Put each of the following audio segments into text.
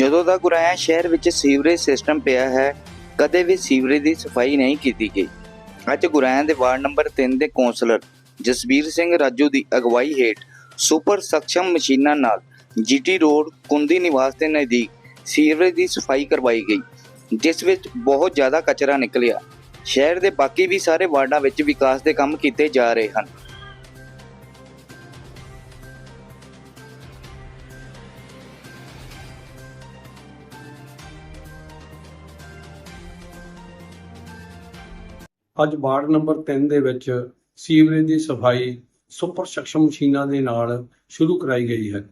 ਜਦੋਂ ਦਾ ਗੁਰਾਇਆ ਸ਼ਹਿਰ ਵਿੱਚ ਸੀਵਰੇਜ ਸਿਸਟਮ ਪਿਆ ਹੈ, ਕਦੇ ਵੀ ਸੀਵਰੇਜ ਦੀ ਸਫ਼ਾਈ ਨਹੀਂ ਕੀਤੀ ਗਈ। ਅੱਜ ਗੁਰਾਇਆ ਦੇ ਵਾਰਡ ਨੰਬਰ 3 ਦੇ ਕੌਂਸਲਰ ਜਸਬੀਰ ਸਿੰਘ ਰਾਜੂ ਦੀ ਅਗਵਾਈ ਹੇਠ ਸੁਪਰ ਸક્ષਮ ਮਸ਼ੀਨਾਂ ਨਾਲ ਜੀਟੀ ਰੋਡ, ਕੁੰਦੀ ਨਿਵਾਸ ਦੇ ਨਜ਼ਦੀਕ ਸੀਵਰੇਜ ਦੀ ਸਫ਼ਾਈ ਕਰਵਾਈ ਗਈ, ਜਿਸ ਵਿੱਚ ਬਹੁਤ ਜ਼ਿਆਦਾ ਕਚਰਾ ਨਿਕਲਿਆ। ਸ਼ਹਿਰ ਦੇ ਬਾਕੀ ਵੀ ਸਾਰੇ ਵਾਰਡਾਂ ਵਿੱਚ ਵਿਕਾਸ ਦੇ ਕੰਮ ਕੀਤੇ ਜਾ ਰਹੇ ਹਨ। ਅੱਜ ਵਾਰਡ ਨੰਬਰ 3 ਦੇ ਵਿੱਚ ਸੀਵਰੇਜ ਦੀ ਸਫ਼ਾਈ ਸੁਪਰ ਸਕਸ਼ਮ ਮਸ਼ੀਨਾਂ ਦੇ ਨਾਲ ਸ਼ੁਰੂ ਕਰਾਈ ਗਈ ਹੈ।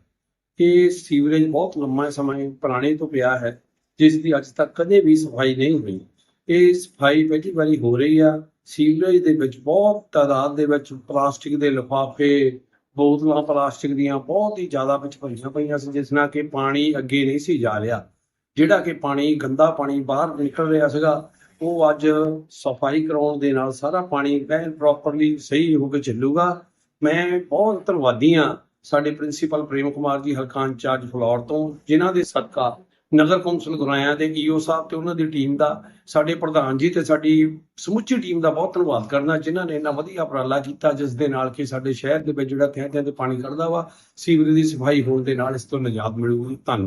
ਇਹ ਸੀਵਰੇਜ ਬਹੁਤ ਲੰਮਾ ਸਮਾਂ ਪੁਰਾਣੇ ਤੋਂ ਪਿਆ ਹੈ, ਜਿਸ ਦੀ ਅੱਜ ਤੱਕ ਕਦੇ ਵੀ ਸਫ਼ਾਈ ਨਹੀਂ ਹੋਈ। ਇਹ ਸਫ਼ਾਈ ਪਹਿਲੀ ਵਾਰੀ ਹੋ ਰਹੀ ਆ। ਸੀਵਰੇਜ ਦੇ ਵਿੱਚ ਬਹੁਤ ਤਾਦਾਦ ਦੇ ਵਿੱਚ ਪਲਾਸਟਿਕ ਦੇ ਲਿਫਾਫੇ, ਬੋਤਲਾਂ ਪਲਾਸਟਿਕ ਦੀਆਂ ਬਹੁਤ ਹੀ ਜ਼ਿਆਦਾ ਵਿੱਚ ਭਰੀਆਂ ਪਈਆਂ ਸੀ, ਜਿਸ ਨਾਲ ਕਿ ਪਾਣੀ ਅੱਗੇ ਨਹੀਂ ਸੀ ਜਾ ਰਿਹਾ। ਜਿਹੜਾ ਕਿ ਪਾਣੀ, ਗੰਦਾ ਪਾਣੀ ਬਾਹਰ ਨਿਕਲ ਰਿਹਾ ਸੀਗਾ ਉਹ ਅੱਜ ਸਫ਼ਾਈ ਕਰਾਉਣ ਦੇ ਨਾਲ ਸਾਰਾ ਪਾਣੀ ਐਨ ਪ੍ਰੋਪਰਲੀ ਸਹੀ ਹੋ ਕੇ ਚੱਲੂਗਾ। ਮੈਂ ਬਹੁਤ ਧੰਨਵਾਦੀ ਹਾਂ ਸਾਡੇ ਪ੍ਰਿੰਸੀਪਲ ਪ੍ਰੇਮ ਕੁਮਾਰ ਜੀ ਹਲਕਾ ਇੰਚਾਰਜ ਫਲੋਰ ਤੋਂ, ਜਿਨ੍ਹਾਂ ਦੇ ਸਦਕਾ ਨਗਰ ਕੌਂਸਲ ਗੁਰਾਇਆ ਦੇ ਈਓ ਸਾਹਿਬ ਤੇ ਉਹਨਾਂ ਦੀ ਟੀਮ ਦਾ, ਸਾਡੇ ਪ੍ਰਧਾਨ ਜੀ ਤੇ ਸਾਡੀ ਸਮੁੱਚੀ ਟੀਮ ਦਾ ਬਹੁਤ ਧੰਨਵਾਦ ਕਰਨਾ, ਜਿਨ੍ਹਾਂ ਨੇ ਇੰਨਾ ਵਧੀਆ ਉਪਰਾਲਾ ਕੀਤਾ, ਜਿਸ ਦੇ ਨਾਲ ਕਿ ਸਾਡੇ ਸ਼ਹਿਰ ਦੇ ਵਿੱਚ ਜਿਹੜਾ ਥਿਆਂ ਥਿਆਂ ਤੇ ਪਾਣੀ ਕੱਢਦਾ ਵਾ, ਸੀਵਰੇਜ ਦੀ ਸਫ਼ਾਈ ਹੋਣ ਦੇ ਨਾਲ ਇਸ ਤੋਂ ਨਿਜਾਤ ਮਿਲੂਗੀ ਧੰਨਵਾਦ।